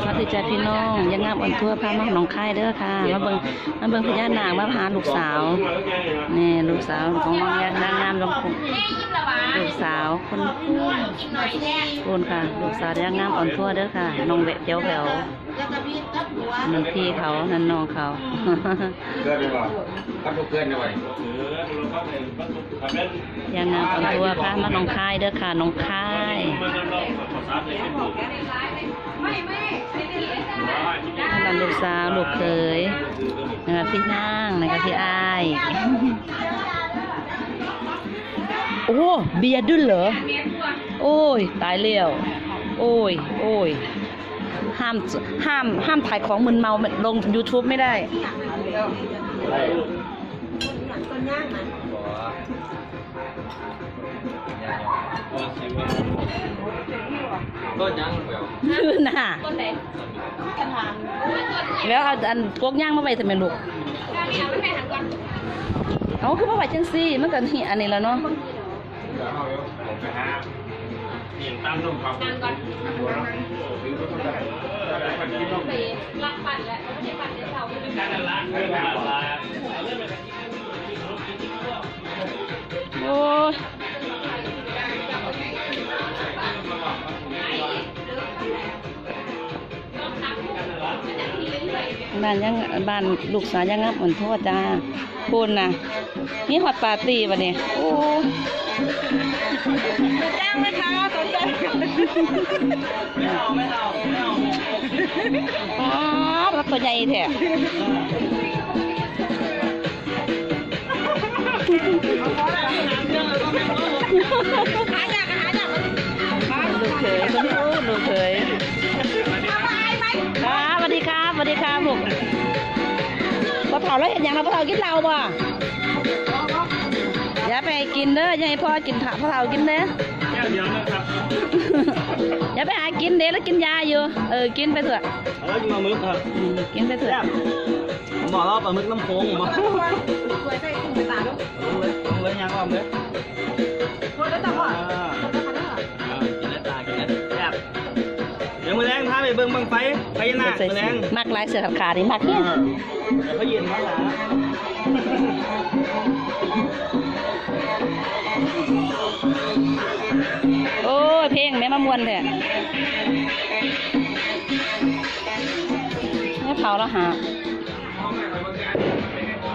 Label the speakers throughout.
Speaker 1: สวัสดีจ้าพี่น้องยังงามอ่อนทั่วพามาหนองคายเด้อค่ะมาเบิ่งมาเบิ่งพญานาคมาพาลูกสาวนี่ลูกสาวของน้องยานางงามลงพุงลูกสาวคนคนค่ะ ลูกสาวยางงามอ่อนทั่วเด้อค่ะน้องแวะเจ้าแหว วนั่นพี่เขานั่นน้องเขา
Speaker 2: เกินไปบ่พัดลูกเกินหน่อย
Speaker 1: ยางงามอ่อนทั่วพามาหนองคายเด้อค่ะหนองคายนั่นลูกสาวลูกเขยนะคะพี่นางนะคะพี่อ้ายโอ้เบียร์ด้วยเหรอ โอ้ย ตายแล้ว โอ้ย โอ้ย ห้ามห้ามห้ามถ่ายของมึนเมาลง YouTube ไม่ได้
Speaker 2: ต้นยังเปล่า
Speaker 1: ลื่นน่ะแล้วเอาอันพวกย่างมาไว้ทำไมลูกเอาคือมาไว้จังซี่มันก็นี่อันนี้แล้วเนาะ
Speaker 2: เดี๋ยวเอาเดี๋ยวผมไปหาเหี่ยงตามลมครับนั่งก่อน
Speaker 3: รักปั่นแล้วไม่ใช่ปั่นเดี๋ยวเราไม่เป็น
Speaker 1: โอ้ยบ้านยังบ้านลูกสาวยังงับอ่อนโทษจ้า พูนนะนี่ฮอตปาร์ตี้ปะเนี่ยโอ้จ้างไหมคะสนใจไม่เอาไม่เอาไม่เอาอ๋อแล้วตัวใหญ่แท้าแล้วเห็นยังเราพ่อเผากินเหล้าบ่อย่าไปกินเด้ออย่าให้พ่อกินถพ่อเผากินเด้อ
Speaker 4: แก้วเดียวนะครับ
Speaker 1: อย่าไปหากินเด้อแล้วกินยาอยู่ เออ กินไปเถอะ
Speaker 4: แล้วกินปลาหมึกครับ
Speaker 1: อืมกินไปเถอะ
Speaker 4: ผมบอกแล้วปลาหมึกน้ำโค้งผมบอกลงเลยลงเลยยังก่อนเลยอ่าอ่ ไปเบิ่งบังไฟไฟหน้า
Speaker 1: ใส่
Speaker 4: มือแร
Speaker 1: สี
Speaker 4: ง
Speaker 1: มักลายเสือขาขานี่มักเนี่ย
Speaker 4: เดี๋ยวเขาเย็นมาหลา
Speaker 1: โอ้ยเพลงแม่มามวนแท้แม่เผาแล้วหา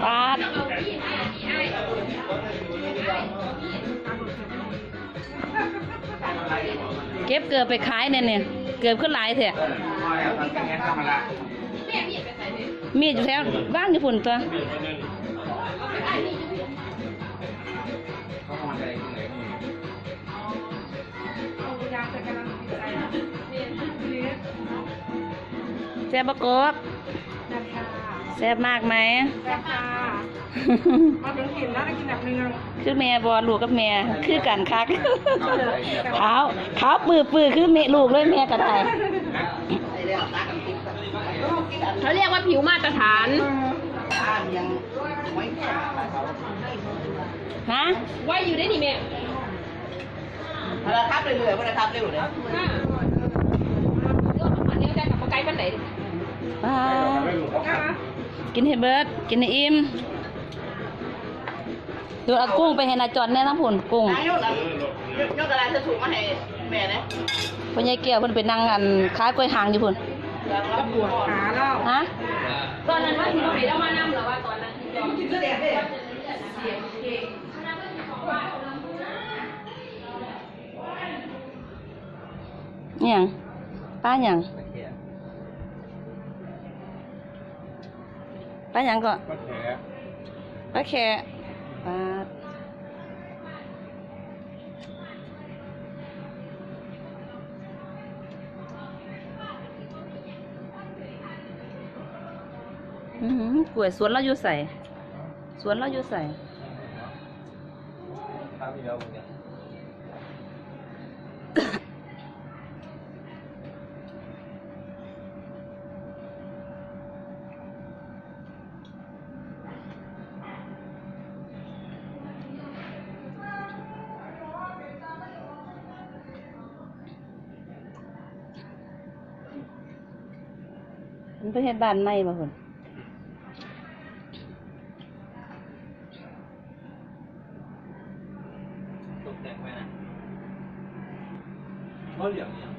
Speaker 1: ปาดเก็บเกือบไปขายเนี่ยเนี่ย เกือบขึ้นหลายเถอะมีดอยู่แถวบ้านอยู่ฝุ่นตัวแซ่บกบ แซ่บมากไหม
Speaker 5: มาถึงกินแล้วได้กินแบบนึง
Speaker 1: คือแม่บอลูกกับแม่คือกันคักขาวขาวปื้อปื้อคือแม่ลูกเลยแม่ก็ได้
Speaker 3: เขาเรียกว่าผิวมาตรฐาน
Speaker 1: ฮะ
Speaker 3: ไว้อยู่ได้นี่แม่
Speaker 5: เราทับเรื่อยๆเราทับเร็วเลย
Speaker 3: ค่ะเรื่องมันเดียวกันกับปลาไก่ปันไหน
Speaker 1: ป้า กินให้เบิดกินให้อิ่มดูเอากุ้งไปให้นาจอนแน่น้ำผุนกุ้ง
Speaker 5: นายยกอะไรยกอะไรจะถูกมาให้แม่นะ
Speaker 1: พ่อใหญ่แก้วเพิ่นไปนั่งอันขายกล้วยหางอยู่พุ่น
Speaker 5: แล้วปวดขาแล้ว
Speaker 1: ฮะ
Speaker 3: ตอนนั้นว่าที่เราไปแล้วมานำหรือว่าตอนนั้นที่เรา
Speaker 5: กินเสื้อแดงเลย
Speaker 1: อิหยังป้าหยัง ป้าหยังก็
Speaker 2: ก็แผล
Speaker 1: ป้าแค่ป้าอือหือกล้วยสวนเราอยู่ใส่ สวนเราอยู่ใส่
Speaker 2: ข้าวที่เราเนี่ย
Speaker 1: มันไปเฮ็ดบ้านใหม่บ่พุ่น
Speaker 4: ตกแต่งไว้นะเพราะเหลี่ยมเนี่ย